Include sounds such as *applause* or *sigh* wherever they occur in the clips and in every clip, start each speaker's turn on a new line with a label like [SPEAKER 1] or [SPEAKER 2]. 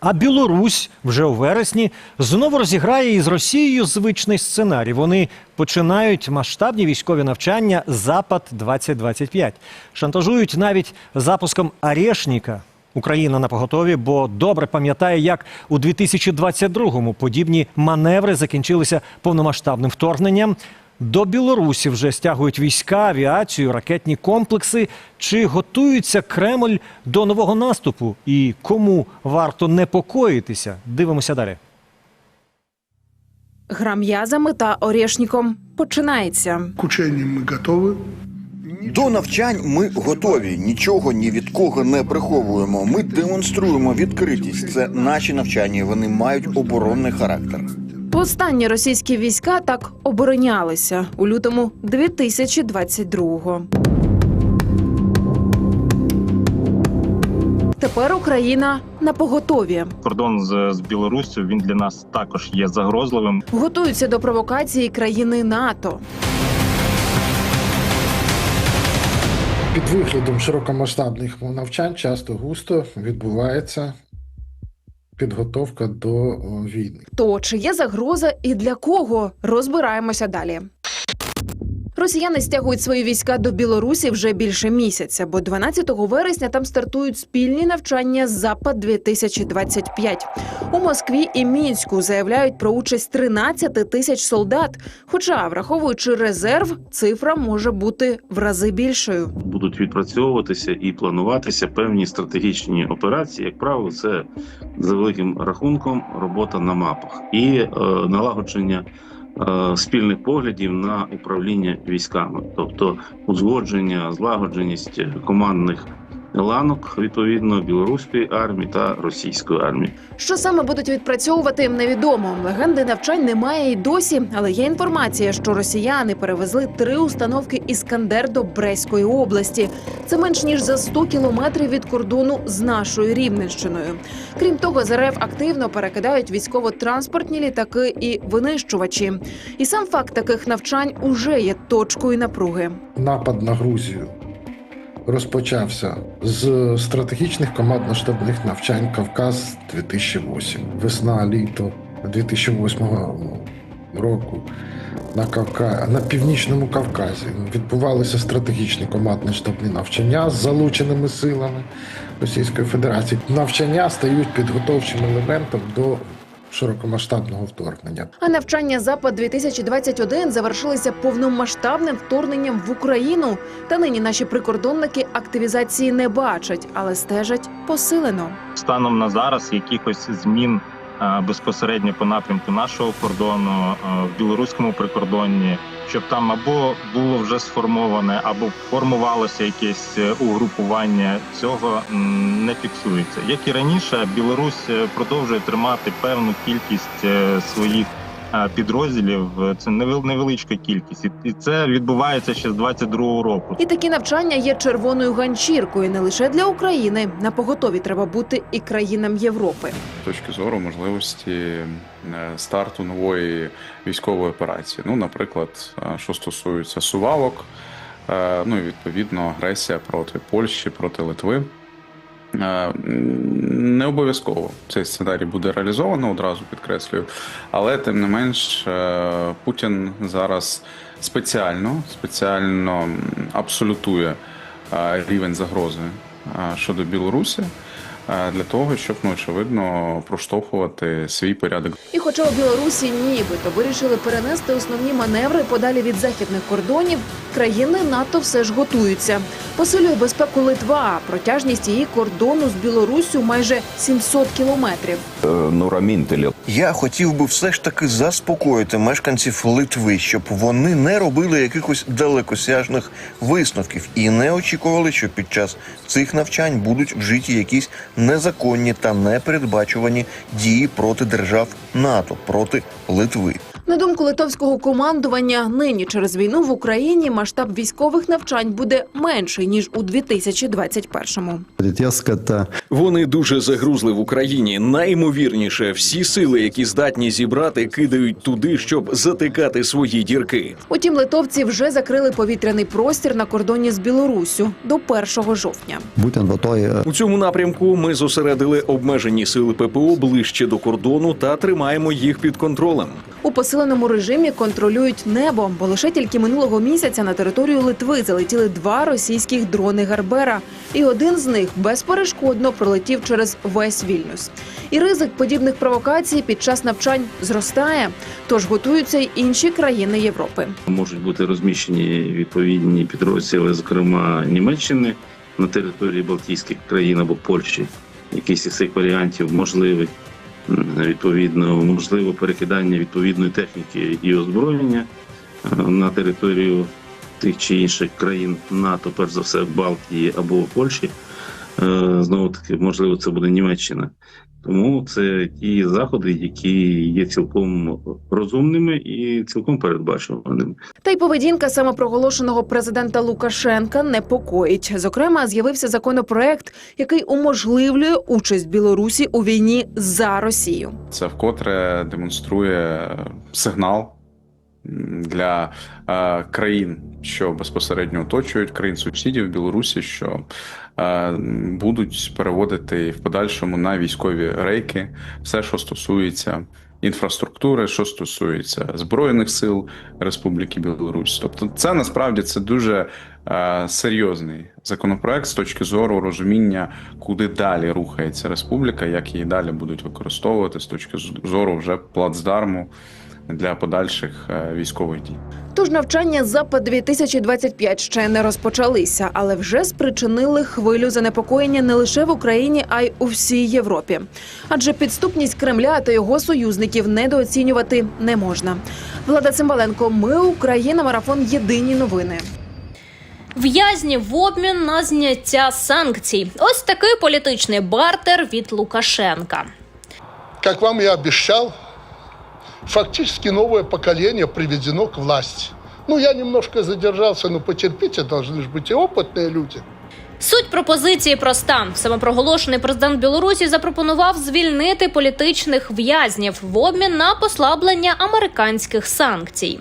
[SPEAKER 1] А Білорусь вже у вересні знову розіграє із Росією звичний сценарій. Вони починають масштабні військові навчання Запад 2025 Шантажують навіть запуском Арешніка. Україна на поготові, бо добре пам'ятає, як у 2022-му подібні маневри закінчилися повномасштабним вторгненням. До Білорусі вже стягують війська, авіацію, ракетні комплекси. Чи готується Кремль до нового наступу? І кому варто непокоїтися? Дивимося далі.
[SPEAKER 2] Гра м'язами та орешніком починається.
[SPEAKER 3] К мы готовы.
[SPEAKER 4] До навчань ми готові. Нічого ні від кого не приховуємо. Ми демонструємо відкритість. Це наші навчання. Вони мають оборонний характер.
[SPEAKER 2] Востаннє російські війська так оборонялися у лютому 2022-го. Тепер Україна на поготові.
[SPEAKER 5] кордон з, з Білоруссю він для нас також є загрозливим.
[SPEAKER 2] Готуються до провокації країни НАТО.
[SPEAKER 3] Під виглядом широкомасштабних навчань часто густо відбувається підготовка до війни.
[SPEAKER 2] То чи є загроза і для кого? Розбираємося далі. Росіяни стягують свої війська до Білорусі вже більше місяця, бо 12 вересня там стартують спільні навчання Запад 2025 У Москві і Мінську заявляють про участь 13 тисяч солдат. Хоча, враховуючи резерв, цифра може бути в рази більшою.
[SPEAKER 6] будуть відпрацьовуватися і плануватися певні стратегічні операції. Як правило, це за великим рахунком робота на мапах і е, налагодження спільних поглядів на управління військами, тобто узгодження, злагодженість командних ланок відповідно білоруської армії та російської армії.
[SPEAKER 2] Що саме будуть відпрацьовувати, невідомо. Легенди навчань немає і досі, але є інформація, що росіяни перевезли три установки Іскандер до Брестської області. Це менш ніж за 100 кілометрів від кордону з нашою Рівненщиною. Крім того, з РФ активно перекидають військово-транспортні літаки і винищувачі. І сам факт таких навчань уже є точкою напруги.
[SPEAKER 3] Напад на Грузію розпочався з стратегічних командно-штабних навчань Кавказ 2008, весна, літо 2008 року. На Кавка... на північному Кавказі відбувалися стратегічні командно-штабні навчання з залученими силами Російської Федерації. Навчання стають підготовчим елементом до широкомасштабного вторгнення.
[SPEAKER 2] А навчання Запад 2021 завершилися повномасштабним вторгненням в Україну. Та нині наші прикордонники активізації не бачать, але стежать посилено.
[SPEAKER 5] Станом на зараз якихось змін безпосередньо по напрямку нашого кордону е, в білоруському прикордонні, щоб там або було вже сформоване, або формувалося якесь е, угрупування. Цього не фіксується. Як і раніше, Білорусь е, продовжує тримати певну кількість е, своїх. Е, Підрозділів це невел- невеличка кількість, І- це відбувається ще з 22-го року.
[SPEAKER 2] І такі навчання є червоною ганчіркою не лише для України. На поготові треба бути і країнам Європи.
[SPEAKER 7] з точки зору можливості е, старту нової військової операції. Ну, наприклад, е, що стосується сувалок, е, ну і відповідно агресія проти Польщі, проти Литви. Е, Не обов'язково цей сценарій буде реалізовано, одразу підкреслюю. Але тим не менш, е, Путін зараз спеціально, спеціально абсолютує е, рівень загрози щодо Білорусі для того, щоб ну, очевидно проштовхувати свій порядок
[SPEAKER 2] І хоча у Білорусі нібито вирішили перенести основні маневри подалі від західних кордонів, країни НАТО все ж готуються. Посилює безпеку Литва. Протяжність її кордону з Білоруссю майже 700 кілометрів.
[SPEAKER 4] Я хотів би все ж таки заспокоїти мешканців Литви, щоб вони не робили якихось далекосяжних висновків і не очікували, що під час цих навчань будуть вжиті якісь незаконні та непередбачувані дії проти держав НАТО, проти Литви.
[SPEAKER 2] На думку литовського командування, нині через війну в Україні масштаб військових навчань буде менший ніж у 2021-му.
[SPEAKER 8] Теск это
[SPEAKER 9] Вони дуже загрузли в Україні. Наймовірніше, всі сили, які здатні зібрати, кидають туди, щоб затикати свої дірки.
[SPEAKER 2] Утім, литовці вже закрили повітряний простір на кордоні з Білоруссю до 1 жовтня.
[SPEAKER 8] e,
[SPEAKER 9] У цьому напрямку ми зосередили обмежені сили ППО ближче до кордону та тримаємо їх під контролем.
[SPEAKER 2] У посиленому режимі контролюють небо, бо лише тільки минулого місяця на територію Литви залетіли два російських дрони Гарбера, і один з них безперешкодно пролетів через весь Вільнюс. І ризик подібних провокацій під час навчань зростає, тож готуються й інші країни Європи.
[SPEAKER 6] Можуть бути розміщені відповідні підрозділи, зокрема Німеччини на території Балтійських країн або Польщі. Якийсь із цих варіантів можливий. Відповідно, можливо перекидання відповідної техніки і озброєння е, на територію тих чи інших країн НАТО, перш за все в Балтії або Польщі. Е, Знову таки, можливо, це буде Німеччина. Тому це ті заходи, які є цілком розумними і цілком передбачуваними.
[SPEAKER 2] Та й поведінка самопроголошеного президента Лукашенка непокоїть. Зокрема, з'явився законопроект, який уможливлює участь Білорусі у війні за Росію.
[SPEAKER 7] Це вкотре демонструє сигнал для е, країн, що безпосередньо оточують країн сусідів Білорусі, що е, будуть переводити в подальшому на військові рейки все, що стосується. Інфраструктури, що стосується збройних сил Республіки Білорусь, тобто це насправді це дуже е, серйозний законопроект з точки зору розуміння, куди далі рухається республіка, як її далі будуть використовувати з точки зору вже плацдарму для подальших е, військових дій.
[SPEAKER 2] Тож навчання запад 2025 ще не розпочалися, але вже спричинили хвилю занепокоєння не лише в Україні, а й у всій Європі. Адже підступність Кремля та його союзників недооцінювати не можна. Влада Цимбаленко, ми Україна, марафон. Єдині новини.
[SPEAKER 10] В'язні в обмін на зняття санкцій. Ось такий політичний бартер від Лукашенка.
[SPEAKER 11] Как вам и обещал, фактически новое поколение приведено к власти. Ну, я немножко задержался, но потерпите, должны же быть и опытные люди.
[SPEAKER 10] Суть пропозиції проста. Самопроголошений президент Білорусі запропонував звільнити політичних в'язнів в обмін на послаблення американських санкцій.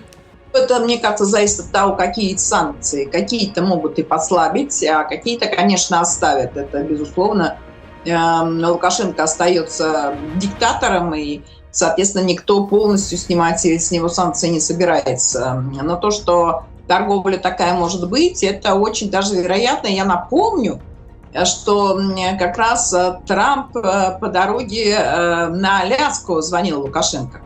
[SPEAKER 12] Это, мне кажется, зависит от того, какие санкции. Какие-то могут и послабить, а какие-то, конечно, оставят. Это, безусловно, эм, Лукашенко остается диктатором, и, соответственно, никто полностью снимать с него санкции не собирается. Но то, что торговля такая может быть, это очень даже вероятно. Я напомню, э, что м, как раз э, Трамп э, по дороге э, на Аляску звонил Лукашенко.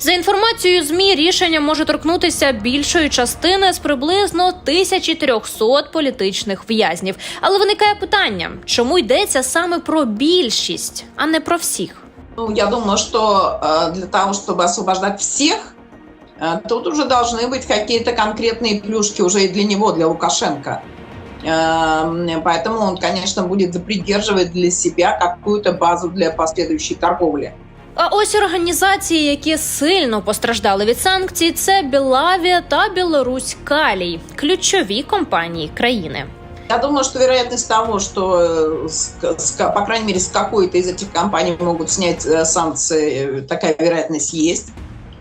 [SPEAKER 10] За інформацією змі, рішення може торкнутися більшої частини з приблизно 1300 політичних в'язнів. Але виникає питання, чому йдеться саме про більшість, а не про всіх?
[SPEAKER 12] Ну, я думаю, что э, для того, чтобы освобождать всех, э, тут уже должны быть какие-то конкретные плюшки уже и для него, для Лукашенко. Эм, Поэтому он, конечно, будет придерживать для себя какую-то базу для последующей торговли.
[SPEAKER 10] А ось організації, які сильно постраждали від санкцій, це Білавія та Білорусь Калій, ключові компанії країни.
[SPEAKER 12] Я думаю, что вероятность того, что, э, по крайней мере, с какой-то из этих компаний могут снять э, санкции, э, такая вероятность есть.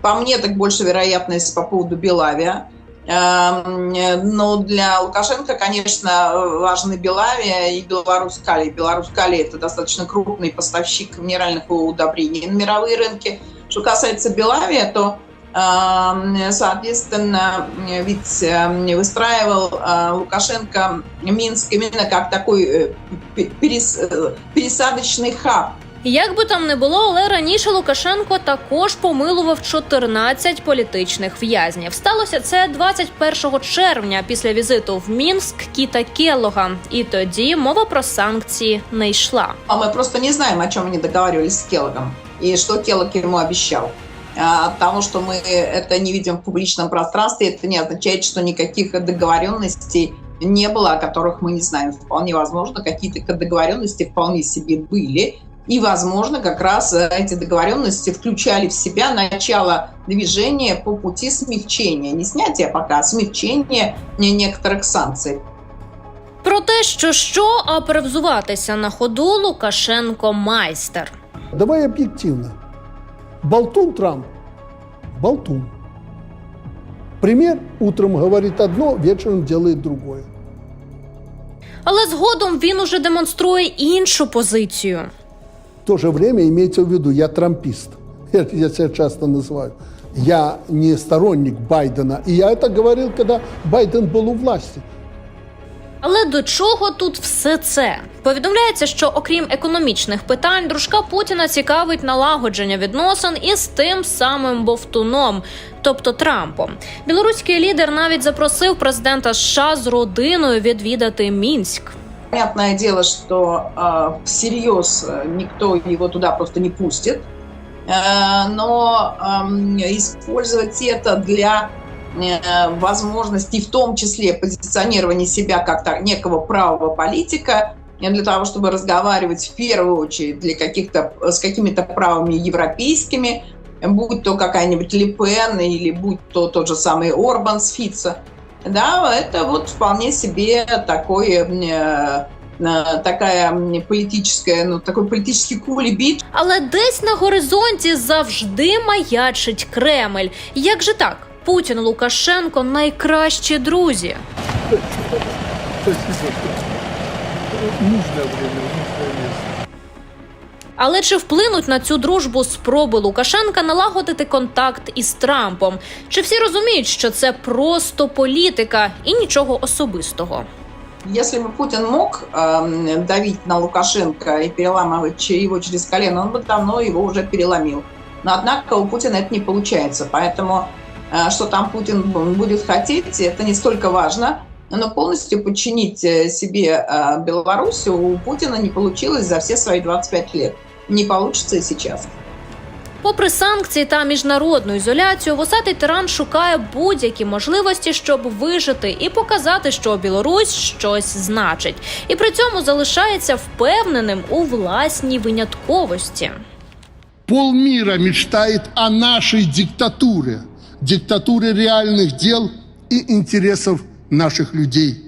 [SPEAKER 12] По мне, так больше вероятность по поводу Белавия. Эм, Но для Лукашенко, конечно, важны Белавия и Беларусь Калий. Беларусь Калий – это достаточно крупный поставщик минеральных удобрений на мировые рынки. Что касается Белавия, то Соответственно, ведь э, выстраивал э, Лукашенко Минск именно как такой э, пе- перес- э, пересадочный хаб.
[SPEAKER 10] Як би там не було, але раніше Лукашенко також помилував 14 політичних в'язнів. Сталося це 21 червня після візиту в Мінськ Кіта Келлога. І тоді мова про санкції не йшла.
[SPEAKER 12] А мы просто не знаем, о чем они договаривались с Келлогом и что Келлог ему обещал. А, От того, что мы это не видим в публичном пространстве, это не означает, что никаких договоренностей не было, о которых мы не знаем. Вполне возможно, какие-то договоренности вполне себе были. И, возможно, как раз э, эти договоренности включали в себя начало движения по пути смягчения, не снятия пока, а смягчения не- некоторых санкций.
[SPEAKER 10] Про те, що що, а перевзуватися на ходу Лукашенко майстер.
[SPEAKER 11] Давай объективно. Болтун Трамп. Болтун. Пример утром говорит одно, вечером делает другое.
[SPEAKER 10] Але згодом він уже демонструє іншу позицію.
[SPEAKER 11] В то же время имейте в виду, я трампист. *laughs* Я, я себя часто называю. Я не сторонник Байдена. И я это говорил, когда Байден был у власти.
[SPEAKER 10] Але до чого тут все це? Повідомляється, що окрім економічних питань, дружка Путіна цікавить налагодження відносин із тим самим бовтуном, тобто Трампом. Білоруський лідер навіть запросив президента США з родиною відвідати Мінськ.
[SPEAKER 12] Понятное дело, что э, всерьез э, никто его туда просто не пустит, Э, но эм, использовать это для э, возможности, в том числе позиционирования себя как некого правого политика, э, для того, чтобы разговаривать в первую очередь для каких-то, с какими-то правыми европейскими, будь то какая-нибудь Ле Пен или будь то тот же самый Орбан с Фица, да, это вот вполне себе такое э, э, такая м, политическая, ну, такой политический кулебит,
[SPEAKER 10] Але десь на горизонті завжди маячить Кремль. Як же так? Путін Лукашенко найкращі друзі. Але чи вплинуть на цю дружбу спроби Лукашенка налагодити контакт із Трампом? Чи всі розуміють, що це просто політика і нічого особистого?
[SPEAKER 12] Если бы Путин мог эм, давить на Лукашенко и переламывать че- его через колено, он бы давно его уже переломил. Но однако у Путина это не получается. Поэтому э, что там Путин б- будет хотеть, это не столько важно. Но полностью подчинить э, себе э, Беларусь у Путина не получилось за все свои 25 лет. Не получится и сейчас.
[SPEAKER 10] Попри санкції та міжнародну ізоляцію, вусатий тиран шукає будь-які можливості, щоб вижити і показати, що Білорусь щось значить, і при цьому залишається впевненим у власній винятковості.
[SPEAKER 11] Полмира мечтает о нашей диктатуре. Диктатуре реальных дел и интересов наших людей.